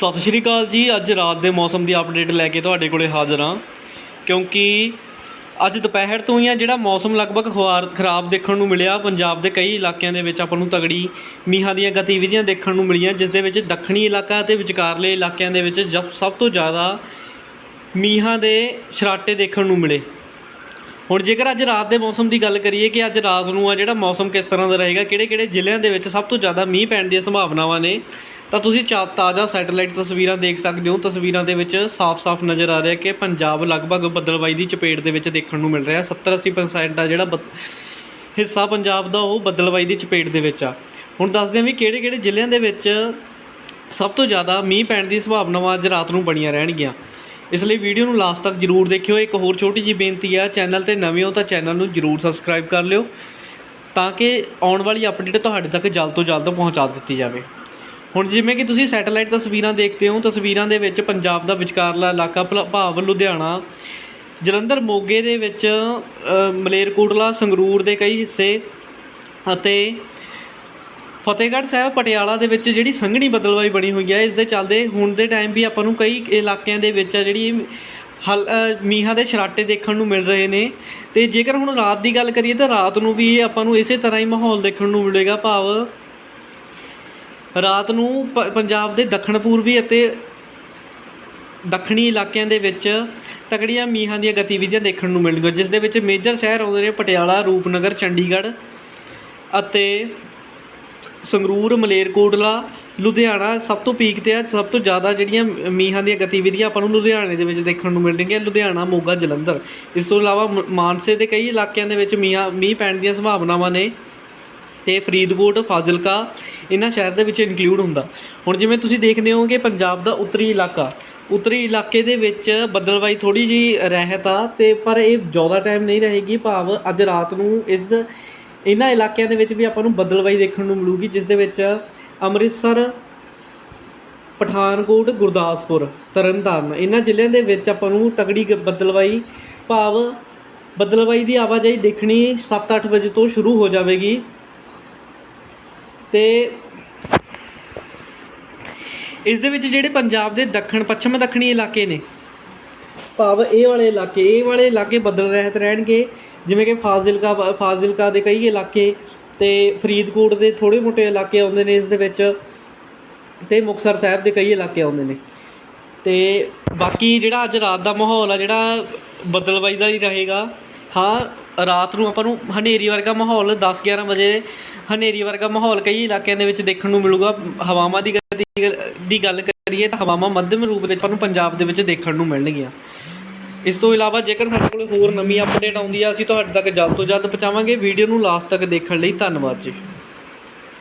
ਸਤਿ ਸ਼੍ਰੀ ਅਕਾਲ ਜੀ, ਅੱਜ ਰਾਤ ਦੇ ਮੌਸਮ ਦੀ ਅਪਡੇਟ ਲੈ ਕੇ ਤੁਹਾਡੇ ਕੋਲੇ ਹਾਜ਼ਰ ਹਾਂ। ਕਿਉਂਕਿ ਅੱਜ ਦੁਪਹਿਰ ਤੋਂ ਹੀ ਆ, ਜਿਹੜਾ ਮੌਸਮ ਲਗਭਗ ਖੁਆਰ ਖਰਾਬ ਦੇਖਣ ਨੂੰ ਮਿਲਿਆ, ਪੰਜਾਬ ਦੇ ਕਈ ਇਲਾਕਿਆਂ ਦੇ ਵਿੱਚ ਆਪਾਂ ਨੂੰ ਤਗੜੀ ਮੀਂਹਾਂ ਦੀਆਂ ਗਤੀਵਿਧੀਆਂ ਦੇਖਣ ਨੂੰ ਮਿਲੀਆਂ, ਜਿਸ ਦੇ ਵਿੱਚ ਦੱਖਣੀ ਇਲਾਕਾ ਅਤੇ ਵਿਚਕਾਰਲੇ ਇਲਾਕਿਆਂ ਦੇ ਵਿੱਚ ਜਬ- ਸਭ ਤੋਂ ਜ਼ਿਆਦਾ ਮੀਂਹਾਂ ਦੇ ਸ਼ਰਾਟੇ ਦੇਖਣ ਨੂੰ ਮਿਲੇ। ਹੁਣ ਜੇਕਰ ਅੱਜ ਰਾਤ ਦੇ ਮੌਸਮ ਦੀ ਗੱਲ ਕਰੀਏ ਕਿ ਅੱਜ ਰਾਤ ਨੂੰ ਆ ਜਿਹੜਾ ਮੌਸਮ ਕਿਸ ਤਰ੍ਹਾਂ ਦਾ ਰਹੇਗਾ, ਕਿਹੜੇ ਕਿਹੜੇ ਜ਼ਿਲ੍ਹਿਆਂ ਦੇ ਵਿੱਚ ਸਭ ਤੋਂ ਜ਼ਿਆਦਾ ਮੀਂਹ ਪੈਣ ਦੀਆਂ ਸੰਭਾਵਨਾਵਾਂ ਨੇ ਤਾਂ ਤੁਸੀਂ ਚਾ- ਤਾਜ਼ਾ ਸੈਟੇਲਾਈਟ ਤਸਵੀਰਾਂ ਦੇਖ ਸਕਦੇ ਹੋ। ਤਸਵੀਰਾਂ ਦੇ ਵਿੱਚ ਸਾਫ਼-ਸਾਫ਼ ਨਜ਼ਰ ਆ ਰਿਹਾ ਕਿ ਪੰਜਾਬ ਲਗਭਗ ਬੱਦਲਬਾਈ ਦੀ ਚਪੇਟ ਦੇ ਵਿੱਚ ਦੇਖਣ ਨੂੰ ਮਿਲ ਰਿਹਾ। 70-80% ਆ ਜਿਹੜਾ ਬੱਦ- ਹਿੱਸਾ ਪੰਜਾਬ ਦਾ, ਉਹ ਬੱਦਲਬਾਈ ਦੀ ਚਪੇਟ ਦੇ ਵਿੱਚ ਆ। ਹੁਣ ਦੱਸਦੇ ਹਾਂ ਵੀ ਕਿਹੜੇ-ਕਿਹੜੇ ਜ਼ਿਲ੍ਹਿਆਂ ਦੇ ਵਿੱਚ ਸਭ ਤੋਂ ਜ਼ਿਆਦਾ ਮੀਂਹ ਪੈਣ ਦੀ ਸੰਭਾਵਨਾਵਾਂ ਅੱਜ ਰਾਤ ਨੂੰ ਬਣੀਆਂ ਰਹਿਣਗੀਆਂ। ਇਸ ਲਈ ਵੀਡੀਓ ਨੂੰ ਲਾਸਟ ਤੱਕ ਜਰੂਰ ਦੇਖਿਓ। ਇੱਕ ਹੋਰ ਛੋਟੀ ਜੀ ਬੇਨਤੀ ਆ, ਚੈਨਲ ਤੇ ਨਵੇਂ ਹੋ ਤਾਂ ਚੈਨਲ ਨੂੰ ਜਰੂਰ ਸਬਸਕ੍ਰਾਈਬ ਕਰ ਲਿਓ, ਤਾਂ ਕਿ ਆਉਣ ਵਾਲੀ ਅਪਡੇਟ ਤੁਹਾਡੇ ਤੱਕ ਜਲਦ ਤੋਂ ਜਲਦ ਪਹੁੰਚਾ ਦਿੱਤੀ ਜਾਵੇ। ਹੁਣ ਜਿਵੇਂ ਕਿ ਤੁਸੀਂ ਸੈਟੇਲਾਈਟ ਤਸਵੀਰਾਂ ਦੇਖਦੇ ਹੋ ਤਸਵੀਰਾਂ ਦੇ ਵਿੱਚ ਪੰਜਾਬ ਦਾ ਵਿਚਕਾਰਲਾ ਇਲਾਕਾ ਭਲ- ਭਾਵ ਲੁਧਿਆਣਾ ਜਲੰਧਰ ਮੋਗੇ ਦੇ ਵਿੱਚ ਅ, ਮਲੇਰਕੋਟਲਾ ਸੰਗਰੂਰ ਦੇ ਕਈ ਹਿੱਸੇ ਅਤੇ ਫਤਿਹਗੜ੍ਹ ਸਾਹਿਬ ਪਟਿਆਲਾ ਦੇ ਵਿੱਚ ਜਿਹੜੀ ਸੰਘਣੀ ਬਦਲਵਾਈ ਬਣੀ ਹੋਈ ਹੈ ਇਸ ਦੇ ਚੱਲਦੇ ਹੁਣ ਦੇ ਟਾਈਮ ਵੀ ਆਪਾਂ ਨੂੰ ਕਈ ਇਲਾਕਿਆਂ ਦੇ ਵਿੱਚ ਆ ਜਿਹੜੀ ਹਲ ਮੀਂਹਾਂ ਦੇ ਛਰਾਟੇ ਦੇਖਣ ਨੂੰ ਮਿਲ ਰਹੇ ਨੇ। ਤੇ ਜੇਕਰ ਹੁਣ ਰਾਤ ਦੀ ਗੱਲ ਕਰੀਏ ਤਾਂ ਰਾਤ ਨੂੰ ਵੀ ਆਪਾਂ ਨੂੰ ਇਸੇ ਤਰ੍ਹਾਂ ਹੀ ਮਾਹੌਲ ਦੇਖਣ ਨੂੰ ਮਿਲੇਗਾ ਭਾਵ ਰਾਤ ਨੂੰ ਪ- ਪੰਜਾਬ ਦੇ ਦੱਖਣ ਪੂਰਬੀ ਅਤੇ ਦੱਖਣੀ ਇਲਾਕਿਆਂ ਦੇ ਵਿੱਚ ਤਕੜੀਆਂ ਮੀਂਹਾਂ ਦੀਆਂ ਗਤੀਵਿਧੀਆਂ ਦੇਖਣ ਨੂੰ ਮਿਲਣਗੀਆਂ ਜਿਸ ਦੇ ਵਿੱਚ ਮੇਜਰ ਸ਼ਹਿਰ ਆਉਂਦੇ ਨੇ ਪਟਿਆਲਾ, ਰੂਪਨਗਰ, ਚੰਡੀਗੜ੍ਹ ਅਤੇ ਸੰਗਰੂਰ, ਮਲੇਰਕੋਟਲਾ, ਲੁਧਿਆਣਾ, ਸਭ ਤੋਂ ਪੀਕ ਤੇ ਆ, ਸਭ ਤੋਂ ਜ਼ਿਆਦਾ ਜਿਹੜੀਆਂ ਮੀਂਹਾਂ ਦੀਆਂ ਗਤੀਵਿਧੀਆਂ ਆਪਾਂ ਨੂੰ ਲੁਧਿਆਣੇ ਦੇ ਵਿੱਚ ਦੇਖਣ ਨੂੰ ਮਿਲਣਗੀਆਂ, ਲੁਧਿਆਣਾ, ਮੋਗਾ, ਜਲੰਧਰ। ਇਸ ਤੋਂ ਇਲਾਵਾ ਮ- ਮਾਨਸੇ ਦੇ ਕਈ ਇਲਾਕਿਆਂ ਦੇ ਵਿੱਚ ਮੀਂਹਾਂ ਮੀਂਹ ਪੈਣ ਦੀਆਂ ਸੰਭਾਵਨਾਵਾਂ ਨੇ। ਤੇ ਫਰੀਦਕੋਟ, ਫਾਜ਼ਿਲਕਾ, ਇਹਨਾਂ ਸ਼ਹਿਰ ਦੇ ਵਿੱਚ ਇਨਕਲੂਡ ਹੁੰਦਾ। ਹੁਣ ਜਿਵੇਂ ਤੁਸੀਂ ਦੇਖਦੇ ਹੋ ਕਿ ਪੰਜਾਬ ਦਾ ਉੱਤਰੀ ਇਲਾਕਾ। ਉੱਤਰੀ ਇਲਾਕੇ ਦੇ ਵਿੱਚ ਬੱਦਲਵਾਈ ਥੋੜੀ ਜੀ ਰਹਿਤ ਆ, ਤੇ ਪਰ ਇਹ ਜ਼ਿਆਦਾ ਟਾਈਮ ਨਹੀਂ ਰਹੇਗੀ। ਭਾਵ ਅੱਜ ਰਾਤ ਨੂੰ ਇਸ ਇਹਨਾਂ ਇਲਾਕਿਆਂ ਦੇ ਵਿੱਚ ਵੀ ਆਪਾਂ ਨੂੰ ਬੱਦਲਵਾਈ ਦੇਖਣ ਨੂੰ ਮਿਲੂਗੀ, ਜਿਸ ਦੇ ਵਿੱਚ ਅੰਮ੍ਰਿਤਸਰ, ਪਠਾਨਕੋਟ, ਗੁਰਦਾਸਪੁਰ, ਤਰਨਤਾਰਨ, ਇਹਨਾਂ ਜ਼ਿਲ੍ਹਿਆਂ ਦੇ ਵਿੱਚ ਆਪਾਂ ਨੂੰ ਤਗੜੀ ਗ- ਬੱਦਲਵਾਈ, ਭਾਵ ਬੱਦਲਵਾਈ ਦੀ ਆਵਾਜਾਈ ਦੇਖਣੀ 7-8 ਵਜੇ ਤੋਂ ਸ਼ੁਰੂ ਹੋ ਜਾਵੇਗੀ। ਤੇ ਇਸ ਦੇ ਵਿੱਚ ਜਿਹੜੇ ਪੰਜਾਬ ਦੇ ਦੱਖਣ, ਪੱਛਮ ਦੱਖਣੀ ਇਲਾਕੇ ਨੇ, ਭਾਵ ਇਹ ਵਾਲੇ ਇਲਾਕੇ, ਇਹ ਵਾਲੇ ਇਲਾਕੇ ਬਦਲ ਰਹਿਤ ਰਹਿਣਗੇ, ਜਿਵੇਂ ਕਿ ਫਾਜ਼ਿਲਕਾ ਫਾਜ਼ਿਲਕਾ ਦੇ ਕਈ ਇਲਾਕੇ ਤੇ ਫਰੀਦਕੋਟ ਦੇ ਥੋੜੇ ਮੋਟੇ ਇਲਾਕੇ ਆਉਂਦੇ ਨੇ ਇਸ ਦੇ ਵਿੱਚ ਤੇ ਮੁਕਤਸਰ ਸਾਹਿਬ ਦੇ ਕਈ ਇਲਾਕੇ ਆਉਂਦੇ ਨੇ। ਤੇ ਬਾਕੀ ਜਿਹੜਾ ਅੱਜ ਰਾਤ ਦਾ ਮਾਹੌਲ ਆ, ਜਿਹੜਾ ਬਦਲਵਾਈ ਦਾ ਹੀ ਰਹੇਗਾ ਹਾਂ, ਰਾਤ ਨੂੰ ਆਪਾਂ ਨੂੰ ਹਨੇਰੀ ਵਰਗਾ ਮਾਹੌਲ 10 11 ਵਜੇ ਹਨੇਰੀ ਵਰਗਾ ਮਾਹੌਲ ਕਈ ਇਲਾਕਿਆਂ ਦੇ ਵਿੱਚ ਦੇਖਣ ਨੂੰ ਮਿਲੂਗਾ। ਹਵਾਵਾਂ ਦੀ ਗਤੀ ਦੀ ਗੱਲ ਕਰੀਏ ਤਾਂ ਹਵਾਵਾਂ ਮੱਧਮ ਰੂਪ ਵਿੱਚ ਆਪਾਂ ਨੂੰ ਪੰਜਾਬ ਦੇ ਵਿੱਚ ਦੇਖਣ ਨੂੰ ਮਿਲਣਗੀਆਂ। ਇਸ ਤੋਂ ਇਲਾਵਾ ਜੇਕਰ ਸਾਡੇ ਕੋਲ ਹੋਰ ਨਵੀਂ ਅਪਡੇਟ ਆਉਂਦੀ ਆ, ਅਸੀਂ ਤੁਹਾਡੇ ਤੱਕ ਜਲਦ ਤੋਂ ਜਲਦ ਪਹੁੰਚਾਵਾਂਗੇ। ਵੀਡੀਓ ਨੂੰ ਲਾਸਟ ਤੱਕ ਦੇਖਣ ਲਈ ਧੰਨਵਾਦ ਜੀ।